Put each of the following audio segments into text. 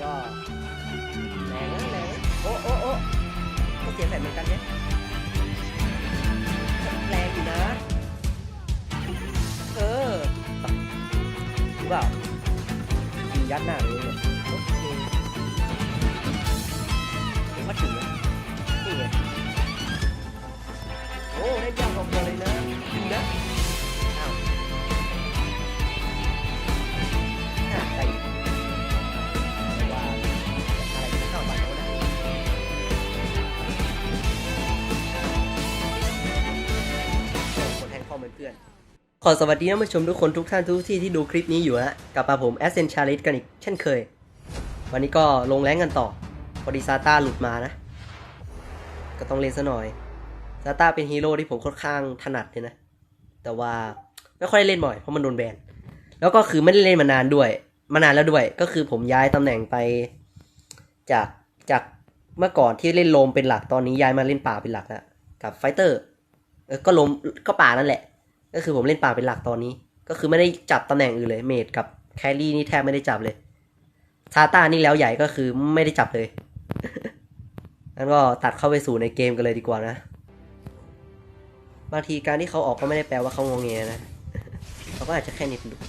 ยอดแรงนะแรงนะโอ้โอ้โอ้ก็เสียแผ่นเหมือนกันเนี่ยแเพื่อนขอสวัสดีท่านผู้ชมทุกคนทุกท่านทุกที่ที่ดูคลิปนี้อยู่ฮะกลับมาผม a s c e n t Challenge กันอีกเช่นเคย วันนี้ก็ลงแรงกันต่อพอดีซาต้าหลุดมานะ ก็ต้องเล่นซะหน่อยซาต้าเป็นฮีโร่ที่ผมค่อนข้างถนัดเลยนะ แต่ว่าไม่ค่อยได้เล่นบ่อยเพราะมันโดนแบน แล้วก็คือไม่ได้เล่นมานานด้วย มานานแล้วด้วย ก็คือผมย้ายตำแหน่งไปจากจากเมื่อก่อนที่เล่นโลมเป็นหลักตอนนี้ย้ายมาเล่นป่าเป็นหลักแล้วกับไฟเตอร์ก็โลมก็ป่านั่นแหละ ก็คือผมเล่นป่าเป็นหลักตอนนี้ ก็คือไม่ได้จับตำแหน่งอื่นเลย เมดกับแครี่นี่แทบไม่ได้จับเลยซาต้านี่แล้วใหญ่ก็คือไม่ได้จับเลยงั้นก็ตัดเข้าไปสู่ในเกมกันเลยดีกว่านะ บางทีการที่เขาออกก็ไม่ได้แปลว่าเขางงเงนะเขาก็อาจจะแค่นิดนึง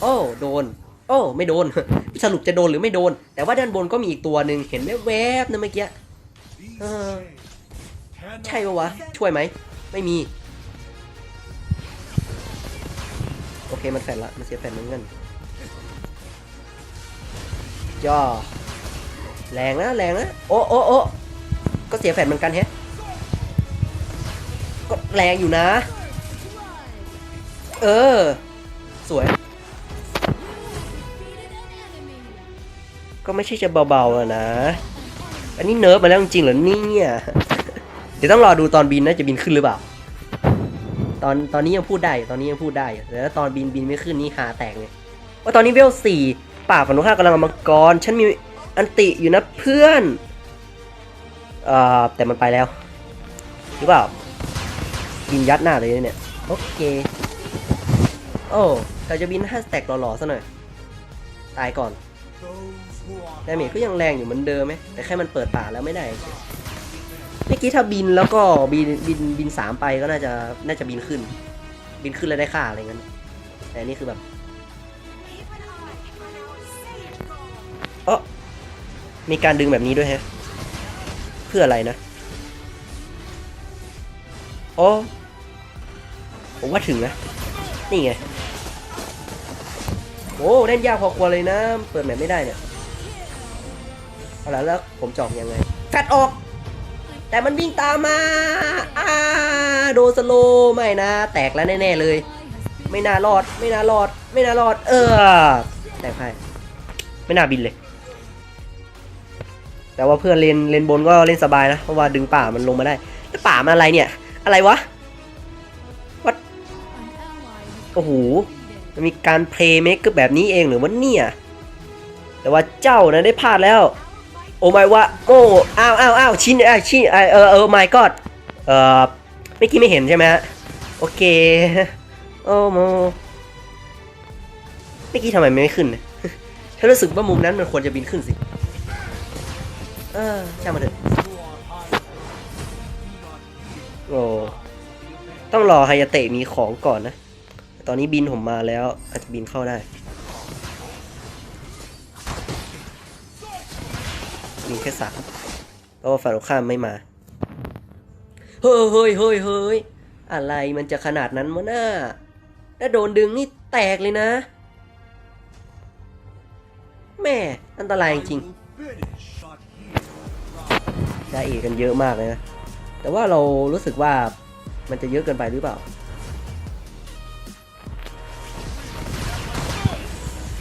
โอ้โดน โอ้ไม่โดน สรุปจะโดนหรือไม่โดน แต่ว่าด้านบนก็มีอีกตัวหนึ่งเห็นแวบๆนะเมื่อกี้ใช่ปะวะ ช่วยไหม ไม่มี อเคมันแฟนละมันเสียแฟนเหมือนกันย่อแรงนะแรงนะโอ้โอ้โอ้ก็เสียแฟนเหมือนกันแฮะก็แรงอยู่นะ เออ สวย ก็ไม่ใช่จะเบาๆนะ อันนี้เนิร์ฟมาแล้วจริงๆเหรอเนี่ย เดี๋ยวต้องรอดูตอนบินนะจะบินขึ้นหรือเปล่า ตอนตอนนี้ยังพูดได้ตอนนี้ยังพูดได้แต่ถ้าตอนบินบินไม่ขึ้นนี่หาแตกเลยว่าตอนนี้เวลสี่ป่าฝันข้ากำลังมังกรฉันมีอันติอยู่นะเพื่อนเอ่อแต่มันไปแล้วหรือเปล่าบินยัดหน้าเลยเนี่ยโอเคโอ้แต่จะบินห้าสแต็กหล่อๆซะหน่อยตายก่อนดาเมจก็ยังแรงอยู่เหมือนเดิมไหมแต่แค่มันเปิดป่าแล้วไม่ได้ เมื่อกี้ถ้าบินแล้วก็บินบินบินสามไปก็น่าจะน่าจะบินขึ้น บินขึ้นแล้วได้ค่าอะไรเงี้ยแต่นี่คือแบบเออมีการดึงแบบนี้ด้วยฮะ เพื่ออะไรนะโอ้ผมว่าถึงนะ นี่ไง โอ้เล่นยากพอควรเลยนะ เปิดแมปไม่ได้เนี่ย เอาละแล้วผมจอกยังไง แฟดออก แต่มันวิ่งตามมาอ่าโดนสโลไม่นะ แตกแล้วแน่ ๆ เลย ไม่น่ารอด ไม่น่ารอด ไม่น่ารอด เออ แตกให้ไม่น่าบินเลย แต่ว่าเพื่อนเลนเลนบนก็เล่นสบายนะ เพราะว่าดึงป่ามันลงมาได้แล้วป่ามันอะไรเนี่ย อะไรวะวัดโอ้โหมีการเพลย์เมคกอร์แบบนี้เองหรือว่าเนี่ย แต่ว่าเจ้านะได้พลาดแล้ว อ้ไม่ว่าโอ้อ้าวอ้าวอ้าวชิ้นอะชิ้นอะเออเออไม่ก็เออเมื่อกี้ไม่เห็นใช่ไหมฮะโอเคโอ้โมเมื่อกี้ทำไมไม่ขึ้นเนี่ยฉันรู้สึกว่ามุมนั้นมันควรจะบินขึ้นสิเออช่างมันเถอะโอ้ต้องรอไฮยาเตะมีของก่อนนะ ตอนนี้บินผมมาแล้วอาจจะบินเข้าได้ มีแค่สามเพราะว่าฝ่ายตรงข้ามไม่มา เฮ้ยเฮ้ยเฮ้ยเฮ้ยอะไรมันจะขนาดนั้นวะน่าถ้าโดนดึงนี่แตกเลยนะ แม่อันตรายจริงได้เอกันเยอะมากเลยนะ แต่ว่าเรารู้สึกว่ามันจะเยอะเกินไปหรือเปล่า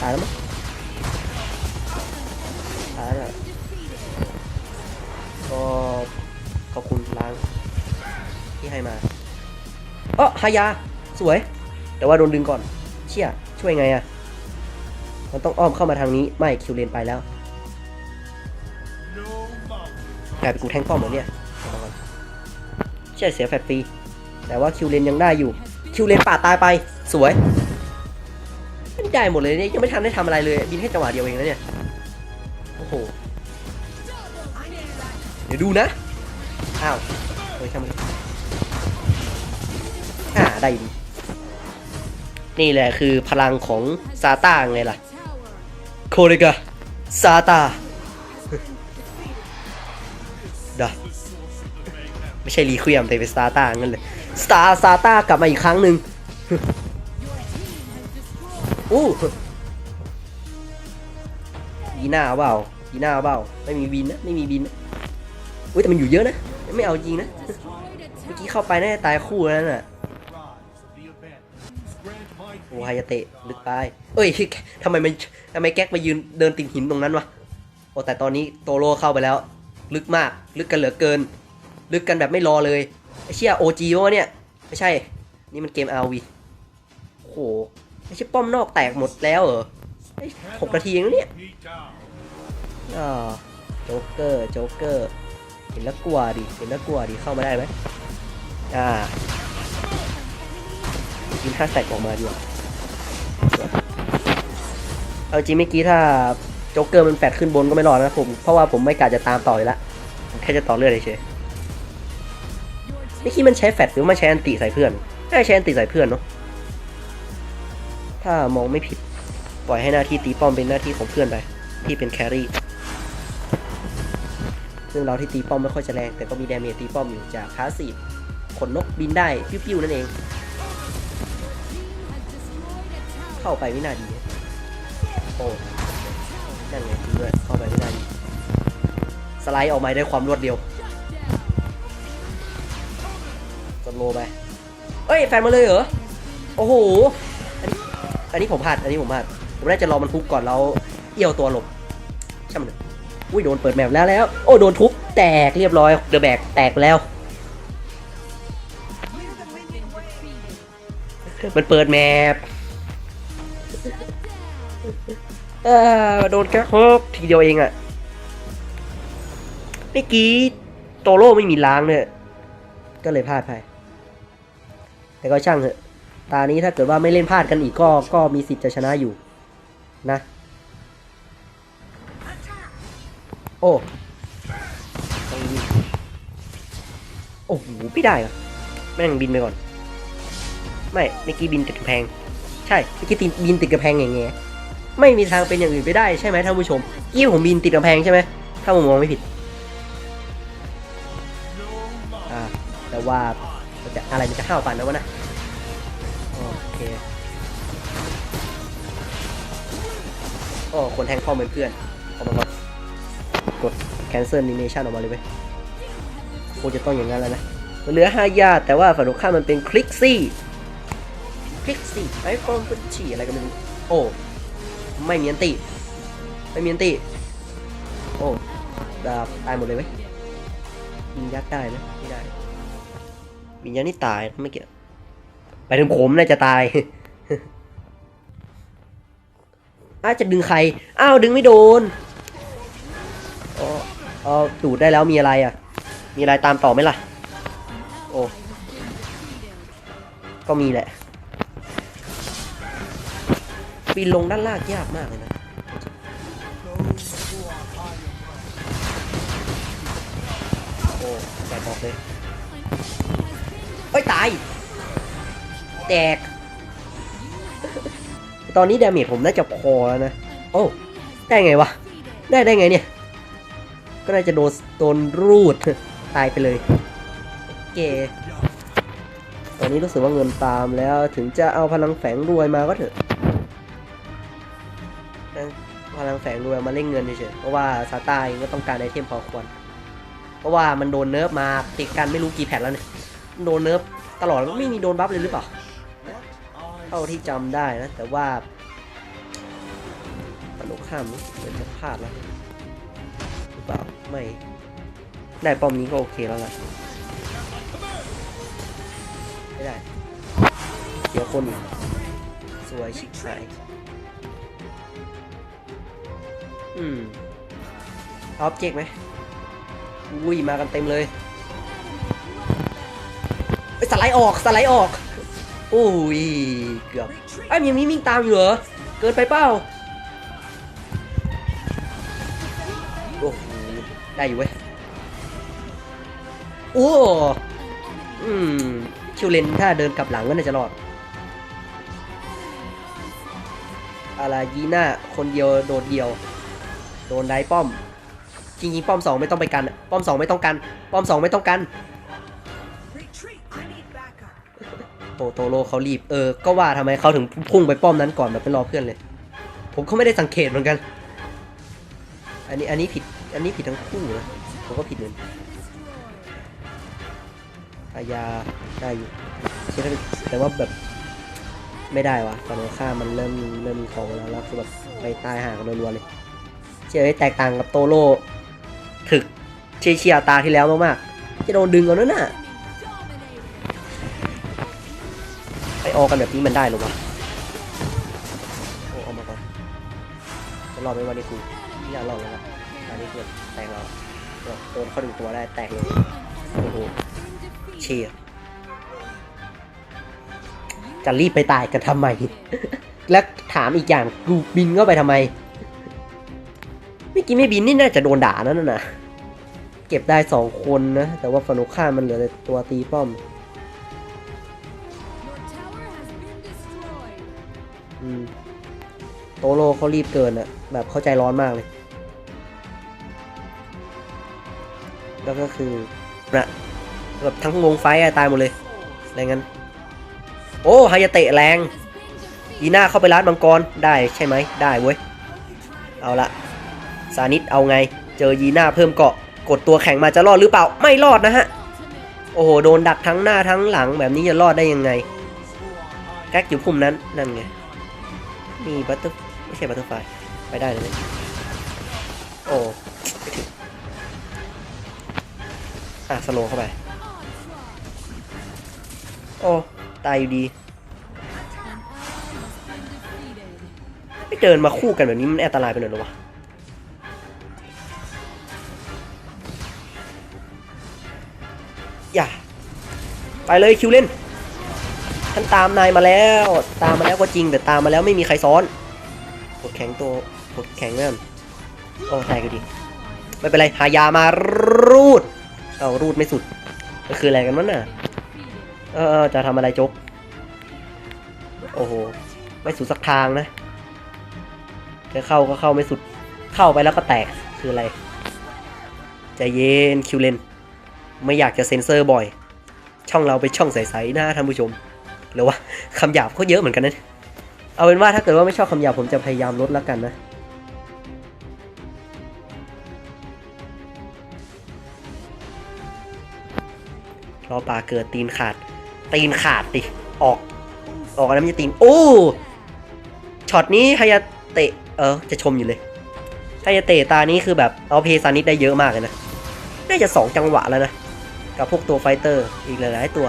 ตายแล้วมั้ง ให้มาเออฮายา สวย แต่ว่าโดนดึงก่อน เชี่ย ช่วยไงอะมันต้องอ้อมเข้ามาทางนี้ ไม่คิวเลนไปแล้วกลายเป็นกูแทงป้อมเหมือนเนี่ยเชี่ยเสียแฟตฟรี แต่ว่าคิวเลนยังได้อยู่ คิวเลนป่าตายไป สวยไม่ได้หมดเลยเนี่ย ยังไม่ทันได้ทำอะไรเลย บินแค่จังหวะเดียวเองนะเนี่ย โอ้โห เดี๋ยวดูนะ อ้าวเฮ้ยช่างมันอ่า ได้ดี นี่แหละคือพลังของซาต้าไงล่ะ โคเรกะซาตาดะไม่ใช่รีเควียมแต่เป็นซาตางั้นเลยสตาร์ซาตากลับมาอีกครั้งหนึ่งอู้ยีหน้าเปล่ายีหน้าเปล่า ไม่มีบินนะ ไม่มีบินนะอุ้ยแต่มันอยู่เยอะนะ ไม่เอาจริงนะ เมื่อกี้เข้าไปน่าจะตายคู่แล้วน่ะ โอไฮายาเตะลึกไป เอ้ยทำไมมันทำไมแก๊กมายืนเดินติดหินตรงนั้นวะ โอ้แต่ตอนนี้โตโร่เข้าไปแล้ว ลึกมาก ลึกกันเหลือเกิน ลึกกันแบบไม่รอเลยไอเชี่ยโอจีวะเนี่ย ไม่ใช่ นี่มันเกม RV โอ้โหไอเชี่ยป้อมนอกแตกหมดแล้วเหรอหกนาทีเองแล้วเนี่ยโจ๊กเกอร์ โจ๊กเกอร์ เห็นแล้วกลัวดิ เห็นแล้วกลัวดิ เข้ามาได้ไหมอ่ากินห้าแตกออกมาดีกว่า เอาจริงเมื่อกี้ถ้าโจ๊กเกอร์มันแฟดขึ้นบนก็ไม่รอดนะผม เพราะว่าผมไม่กะจะตามต่อยล้วผมแค่จะต่อเลือดเฉยเมื่อกี้มันใช้แฟดหรือมันใช้อันติใส่เพื่อนน่าใช้อันติใส่เพื่อนเนาะถ้ามองไม่ผิดปล่อยให้หน้าที่ตีป้อมเป็นหน้าที่ของเพื่อนไปที่เป็นแครี่ซึ่งเราที่ตีป้อมไม่ค่อยจะแรงแต่ก็มีแดเมจตีป้อมอยู่จากพาสซีฟขนนกบินได้ ปิ้วๆ นั่นเอง เข้าไปไม่น่าดี โอ้นั่นไงจริงด้วยเข้าไปไม่น่าดีสไลด์ออกมาได้ความรวดเร็วจนโลไป เอ้ย แฟนมาเลยเหรอ โอ้โหอันนี้อันนี้ผมพลาด อันนี้ผมพลาด ผมน่าจะรอมันทุบก่อนแล้ว เอี้ยวตัวหลบ ช่างมันอะอุ้ยโดนเปิดแมปแล้วแล้ว โอ้โดนทุบ แตกเรียบร้อย เดอะแบกแตกแล้ว มันเปิดแมป เออโดนแค่ฮกทีเดียวเองอะเมื่อกี้โตโร่ไม่มีล้างเนี่ยก็เลยพลาดไปแต่ก็ช่างเถอะ ตานี้ถ้าเกิดว่าไม่เล่นพลาดกันอีกก็ก็มีสิทธิ์จะชนะอยู่ นะ โอ้โอ้โหไม่ได้เหรอแม่งบินไปก่อน ไม่เมื่อกี้บินติดกำแพง ใช่เมื่อกี้ติดบินติดกำแพงอย่างเงี้ย ไม่มีทางเป็นอย่างอื่นไปได้ใช่ไหมท่านผู้ชมกี้ผมบินติดกำแพงใช่ไหมถ้าผมมองไม่ผิดแต่ว่ามันจะอะไรมันจะห้าวปันนะวะนะโอเคโอ้คนแทงเข้าเหมือนเพื่อนเอามาก่อนกด cancel animation ออกมาเลยเว้ยโคงจะต้องอย่างนั้นแล้วนะมันเหลือ5ยาแต่ว่าฝั่งตรงข้ามมันเป็นคลิกซี่คลิกซี่ไอโฟนพุชชี่อะไรกันไม่รู้โอ้ ไม่มีอันติ ไม่มีอันติ โอ้ดาบตายหมดเลยเว้ยยิงยัดได้ไหมไม่ได้วิญญาณนี่ตายนะเมื่อกี้ไปถึงผมน่าจะตายอาจะดึงใคร อ้าวดึงไม่โดนอ๋ออ๋อดูดได้แล้วมีอะไรอะ มีอะไรตามต่อไหมล่ะ โอ้ ก็มีแหละ ปีนลงด้านล่างยากมากเลยนะโอ้แตกออกเลยเอ้ยตาย แตก ตอนนี้ดาเมจผมน่าจะพอแล้วนะ โอ้ได้ไงวะ ได้ได้ไงเนี่ย ก็น่าจะโดนโดนรูด ตายไปเลยเคตอนนี้รู้สึกว่าเงินตามแล้วถึงจะเอาพลังแฝงรวยมาก็เถอะ ลังแฝงรวยมาเล่นเงินเฉยๆเพราะว่าซาต้าเองก็ต้องการไอเทมพอควร เพราะว่ามันโดนเนิร์ฟมาติดกันไม่รู้กี่แผ่นแล้วเนี่ยโดนเนิร์ฟตลอดไม่มีโดนบัฟเลยหรือเปล่าเท่าที่จำได้นะ แต่ว่าตลกข้ามเหมือนจะพลาดแล้วหรือเปล่าไม่ได้ป้อมนี้ก็โอเคแล้วล่ะไม่ได้เสียวคนสวยชิบหาย อืมออบเจกไหมอุ้ยมากันเต็มเลยเอ้ยสไลด์ออกสไลด์ออกโอ้ยเกือบไอ้ยังมีวิ่งตามอยู่เหรอเกินไปเปล่าได้อยู่เว้ยโอ้อืมคิวเลนถ้าเดินกลับหลังก็น่าจะรอดอะไรยีน่าคนเดียวโดดเดียว โดนได้ป้อมจริงๆป้อมสองไม่ต้องไปกัน ป้อมสองไม่ต้องกัน ป้อมสองไม่ต้องกันโตโตโรเขารีบเออ ก็ว่าทำไมเขาถึงพุ่งไปป้อมนั้นก่อนแบบไปรอเพื่อนเลย ผมก็ไม่ได้สังเกตเหมือนกัน อันนี้อันนี้ผิด อันนี้ผิดทั้งคู่นะผมก็ผิดเหมือนอายาได้อยู่ใช่ไหมแต่ว่าแบบไม่ได้วะตอนนี้ค่ามันเริ่มเริ่มมีของแล้วแล้วคือแบบไปตายห่างกันรัวๆเลย เชื่อไหมแตกต่างกับโตโร่ถึกเชียเชียร์ตาที่แล้วมากๆ จะโดนดึงเอานั่นน่ะ ไปออกกันแบบนี้มันได้หรอวะ โอ้เอามาก่อนจะรอดไหมวันนี้ครูไม่อยากรอดเลยนะอันนี้คือแตกแล้วโดนเข้าดึงตัวได้แตกเลยโอ้โหเชียร์จะรีบไปตายกันทำไม และถามอีกอย่างกูบินเข้าไปทำไม เมื่อกี้ไม่บินนี่น่าจะโดนด่านั่นน่ะ เก็บได้สองคนนะ แต่ว่าฟานุค่ามันเหลือแต่ตัวตีป้อม อืม โตโร่เขารีบเกินอะแบบเข้าใจร้อนมากเลย แล้วก็คือนะแบบทั้งวงไฟอะตายหมดเลย อะไรงั้น โอ้ฮายาเตะแรงยีน่าเข้าไปร้านมังกร ได้ใช่ไหม ได้เว้ย เอาละ ซานิดเอาไง เจอยีน่าเพิ่มเกาะ กดตัวแข็งมาจะรอดหรือเปล่า ไม่รอดนะฮะ โอ้โห โดนดักทั้งหน้าทั้งหลังแบบนี้จะรอดได้ยังไง แก๊กอยู่พุ่มนั้น นั่นไง มีบัตเตอร์ไม่ใช่บัตเตอร์ไฟไปได้เลยโอ้อะสโลเข้าไป โอ้ ตายอยู่ดี ไม่เดินมาคู่กันแบบนี้มันอันตรายไปหน่อยหรอวะ อย่าไปเลยคิวเล่นฉันตามนายมาแล้ว ตามมาแล้วก็จริงแต่ตามมาแล้วไม่มีใครซ้อนกดแข็งตัวกดแข็งนั่นโอ้แตกก็ดีไม่เป็นไรหายามารูดเอารูดไม่สุดก็คืออะไรกันวะน่ะเออจะทำอะไรจกโอ้โหไม่สุดสักทางนะจะเข้าก็เข้าไม่สุดเข้าไปแล้วก็แตกคืออะไรใจเย็นคิวเลน ไม่อยากจะเซ็นเซอร์บ่อย ช่องเราเป็นช่องใสๆนะท่านผู้ชมหรือว่าคำหยาบก็เยอะเหมือนกันนะเอาเป็นว่าถ้าเกิดว่าไม่ชอบคำหยาบผมจะพยายามลดแล้วกันนะรอปลาเกิดตีนขาด ตีนขาดดิออก ออกอะไรไม่ใช่ตีนโอ้ช็อตนี้ฮายาเตะเออจะชมอยู่เลยฮายาเตะตานี้คือแบบเอาเพซานิดได้เยอะมากเลยนะน่าจะสองจังหวะแล้วนะ กับพวกตัวไฟเตอร์อีกหลายๆตัว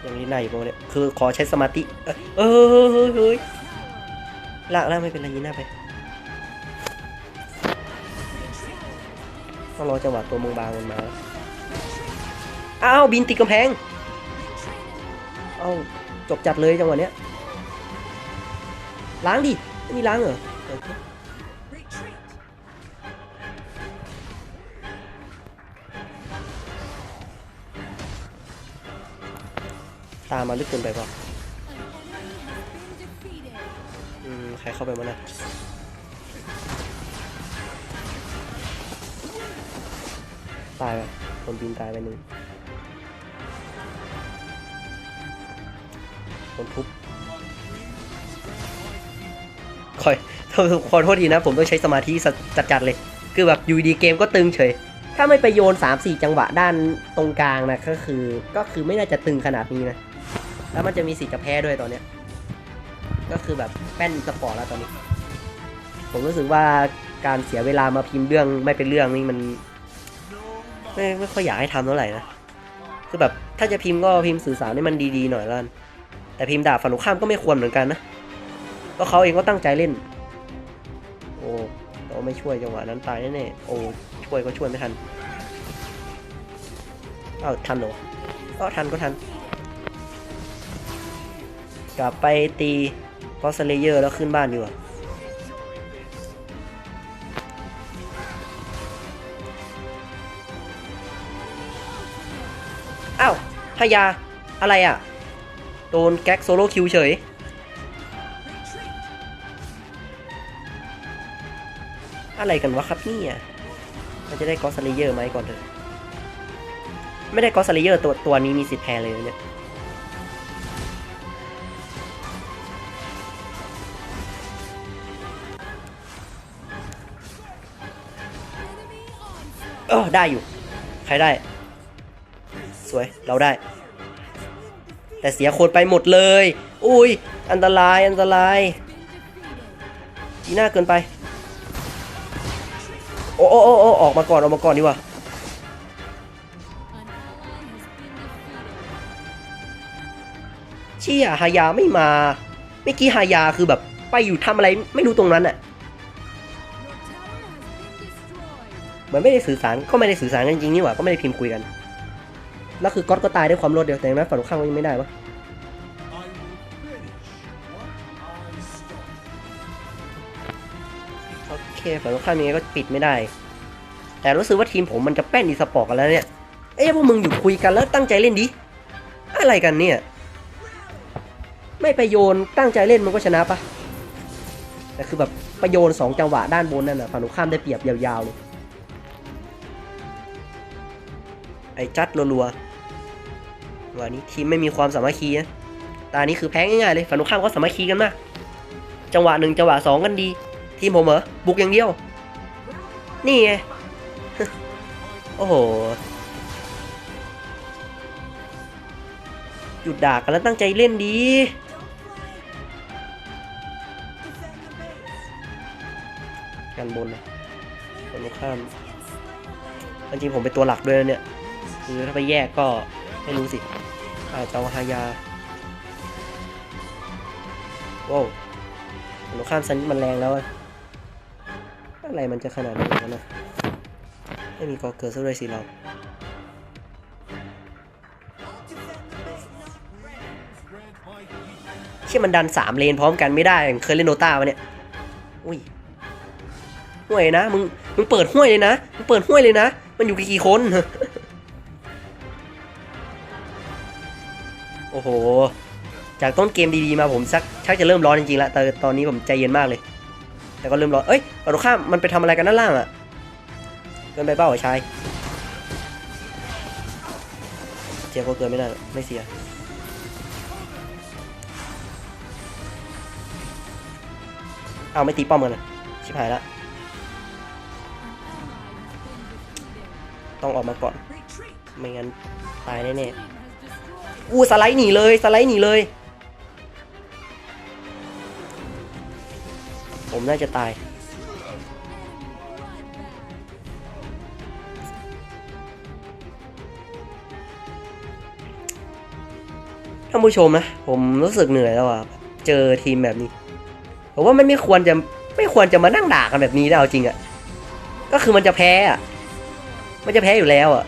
อย่างนี้นายอยู่ปะวะเนี่ยคือขอใช้สมาธิเออเฮ้ยลากลากไม่เป็นไรยีน่าไปต้องรอจังหวะตัวมงบางมันมาอ้าวบินติดกำแพงเอ้าจบจัดเลยจังหวะเนี้ยล้างดิไม่มีล้างเหรอ ตามมาลึกเกินไปป่ะอืมใครเข้าไปมานะตายไปคนบินตายไปหนึ่งคนทุบคอยขอโทษทีนะ ผมต้องใช้สมาธิจัดๆเลย คือแบบยูดีเกมก็ตึงเฉย ถ้าไม่ไปโยน 3-4 จังหวะด้านตรงกลางนะ ก็คือ ก็คือไม่น่าจะตึงขนาดนี้นะ แล้วมันจะมีสิทธิ์จะแพ้ด้วยตอนเนี้ย ก็คือแบบแป้นสปอร์ตแล้วตอนนี้ ผมรู้สึกว่าการเสียเวลามาพิมพ์เรื่องไม่เป็นเรื่องนี่มัน ไม่ไม่ค่อยอยากให้ทำเท่าไหร่นะ คือแบบถ้าจะพิมพ์ก็พิมพ์สื่อสารให้มันดีๆหน่อยละกันแต่พิมพ์ด่าฝั่งตรงข้ามก็ไม่ควรเหมือนกันนะเพราะเขาเองก็ตั้งใจเล่น โอ้เราไม่ช่วยจังหวะนั้นตายแน่ๆโอ้ช่วยก็ช่วยไม่ทัน เอ้าทันเหรอก็ทันก็ทัน กลับไปตีก็สเลเยอร์แล้วขึ้นบ้านอยู่าอ้าวพยา อะไรอะ โดนแก๊กโซโล่คิวเฉย อะไรกันวะครับนี่อะเราจะได้กอสเลเยอร์ไหมก่อนเถอะ ไม่ได้กอสเลเยอร์ตัวตัวนี้มีสิทธิ์แพ้เลยเนี่ย เออได้อยู่ ใครได้ สวยเราได้ แต่เสียโคนไปหมดเลย อุ้ย อันตรายอันตรายจีน่าเกินไป โอ้โอ้โอ้อออกมาก่อนออกมาก่อนดีกว่าเชี่ยฮายาไม่มาเมื่อกี้ฮายาคือแบบไปอยู่ทำอะไรไม่รู้ตรงนั้นอะ เหมือนไม่ได้สื่อสารก็ไม่ได้สื่อสารกันจริงนี่หว่าก็ไม่ได้พิมพ์คุยกันแล้วคือก๊อตก็ตายด้วยความรวดเดียวแต่อย่างนั้นฝั่งตรงข้ามก็ยังไม่ได้วะโอเคฝั่งตรงข้ามยังไงก็ปิดไม่ได้ แต่รู้สึกว่าทีมผมมันจะแป้นอีสปอร์ตกันแล้วเนี่ยเอ้ยพวกมึงหยุดคุยกันแล้วตั้งใจเล่นดิอะไรกันเนี่ย ไม่ไปโยนตั้งใจเล่นมันก็ชนะปะแต่คือแบบไปโยนสองจังหวะด้านบนนั่นนะฝั่งตรงข้ามได้เปรียบยาวๆเลย จัดรัวๆวันนี้ทีมไม่มีความสามัคคีนะตานี้คือแพ้ง่ายๆเลยฝั่งตรงข้ามก็สามัคคีกันมาก จังหวะหนึ่งจังหวะสองกันดี ทีมผมเหรอบุกอย่างเดียว นี่ไง โอ้โหหยุดด่ากันแล้วตั้งใจเล่นดีกันบนนะฝั่งตรงข้ามจริงๆผมเป็นตัวหลักด้วยนะเนี่ย คือถ้าไปแยกก็ไม่รู้สิอาจจะเอาฮายาว้าวฝั่งตรงข้ามซันนี่มันแรงแล้วอะอะไรมันจะขนาดนั้นวะนะไม่มีกอเกิดซะด้วยสิเราเชื่มันดันสามเลนพร้อมกันไม่ได้ เคยเล่นโดตาปะเนี่ย อุ้ยห่วยนะ มึง มึงเปิดห้วยเลยนะ มึงเปิดห้วยเลยนะ มันอยู่กี่คน อ้โห จากต้นเกมดีๆมาผมสักชักจะเริ่มร้อนจริงๆแล้วแต่ตอนนี้ผมใจเย็นมากเลย แต่ก็เริ่มร้อน เอ้ยฝั่งตรงข้ามมันไปทำอะไรกันด้านล่างอะเกินไปเปล่าเหรอชายเสียก็เกินไม่ได้ไม่เสียเอาไม่ตีป้อมกันนะชิบหายละต้องออกมาก่อน ไม่งั้นตายแน่ๆ อู้สไลด์หนีเลยสไลด์หนีเลย ผมน่าจะตาย ท่านผู้ชมนะ ผมรู้สึกเหนื่อยแล้วอะ เจอทีมแบบนี้ผมว่ามันไม่ควรจะไม่ควรจะมานั่งด่ากันแบบนี้นะเอาจริงอะ่ะ ก็คือมันจะแพ้อะ่ะ มันจะแพ้อยู่แล้วอะ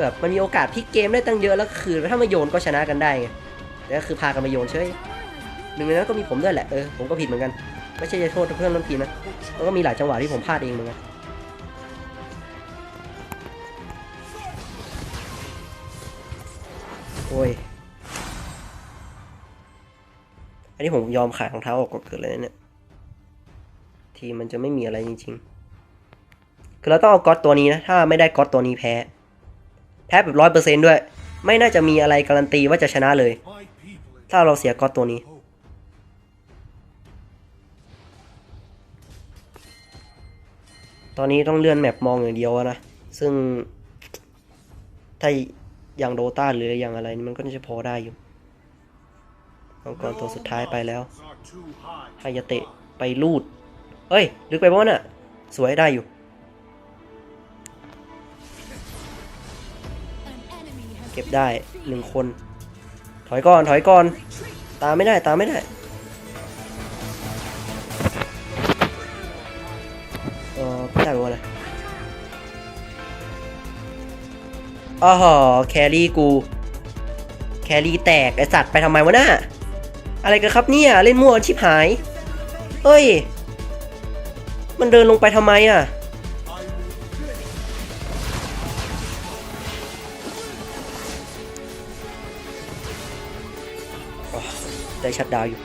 แบบมันมีโอกาสพลิกเกมได้ตั้งเยอะแล้วคือถ้ามาโยนก็ชนะกันได้ไงแต่ก็คือพากันมาโยนเฉยหนึ่งในนั้นก็มีผมด้วยแหละเออผมก็ผิดเหมือนกันไม่ใช่จะโทษเพื่อนร่วมทีมนะมันก็มีหลายจังหวะที่ผมพลาดเองเหมือนกันโอ้ยอันนี้ผมยอมขายรองเท้าออกก่อนเกิดเลยเนี่ย ทีมันจะไม่มีอะไรจริง ๆ คือเราต้องเอาก๊อตตัวนี้นะ ถ้าไม่ได้ก๊อตตัวนี้แพ้ แพ้แบบร้อยเปอร์เซนด้วย ไม่น่าจะมีอะไรการันตีว่าจะชนะเลย ถ้าเราเสียก๊อตตัวนี้ ตอนนี้ต้องเลื่อนแมปมองอย่างเดียวนะ ซึ่ง ถ้าอย่างโดตาหรืออย่างอะไรมันก็น่าจะพอได้อยู่มังกรตัวสุดท้ายไปแล้วไฮยาเตะไปลูด เอ้ย ลึกไปบ้าน่ะ สวยได้อยู่ ก็บได้หนึ่งคน ถอยก่อนถอยก่อน ตามไม่ได้ตามไม่ได้เออไม่ได้ว่าอะไรอ๋อแครี่กู แครี่แตก ไอสัตว์ไปทำไมวะน่าอะไรกันครับเนี่ย เล่นมั่วชิบหาย เฮ้ย มันเดินลงไปทำไมอะ ได้ชัดดาวอยู่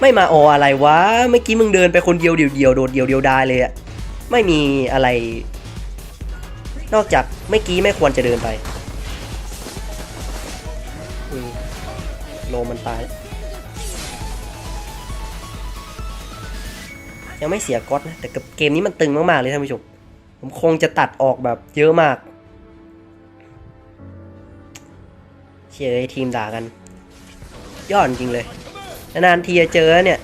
ไม่มาอออะไรวะ เมื่อกี้มึงเดินไปคนเดียวเดียวเดียวโดดเดียวเดียวได้เลยอะไม่มีอะไร นอกจากเมื่อกี้ไม่ควรจะเดินไปโลมันตาย ยังไม่เสียก๊อตนะ แต่กับเกมนี้มันตึงมาก ๆ เลยท่านผู้ชม ผมคงจะตัดออกแบบเยอะมาก เชียร์ทีมด่ากัน ยอดจริงเลย นานๆทีจะเจอเนี่ย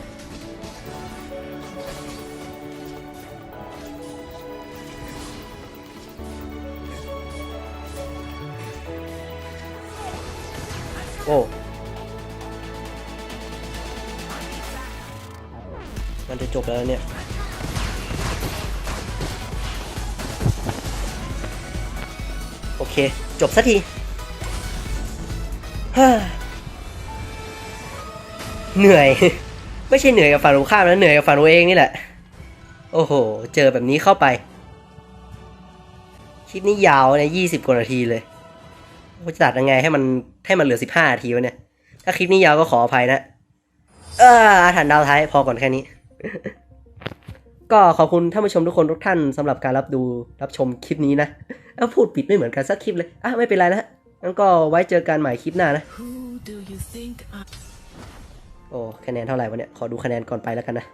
โอ้ มันจะจบแล้วเนี่ยโอเค จบสักทีฮ่า เหนื่อย ไม่ใช่เหนื่อยกับฝั่งตรงข้ามนะเหนื่อยกับฝั่งตัวเองนี่แหละ โอ้โห เจอแบบนี้เข้าไป คลิปนี้ยาวเนี่ยยี่สิบกว่านาทีเลยว่าจะตัดยังไงให้มันให้มันเหลือสิบห้านาทีวะเนี่ย ถ้าคลิปนี้ยาวก็ขออภัยนะ เอออาถรรพ์ดาวท้ายพอก่อนแค่นี้ ก็ขอบคุณท่านผู้ชมทุกคนทุกท่านสำหรับการรับดูรับชมคลิปนี้นะแล้วพูดปิดไม่เหมือนกันสักคลิปเลยอะไม่เป็นไรนะงั้นก็ไว้เจอกันใหม่คลิปหน้านะ โอ้คะแนนเท่าไหร่วะเนี่ย ขอดูคะแนนก่อนไปแล้วกันนะ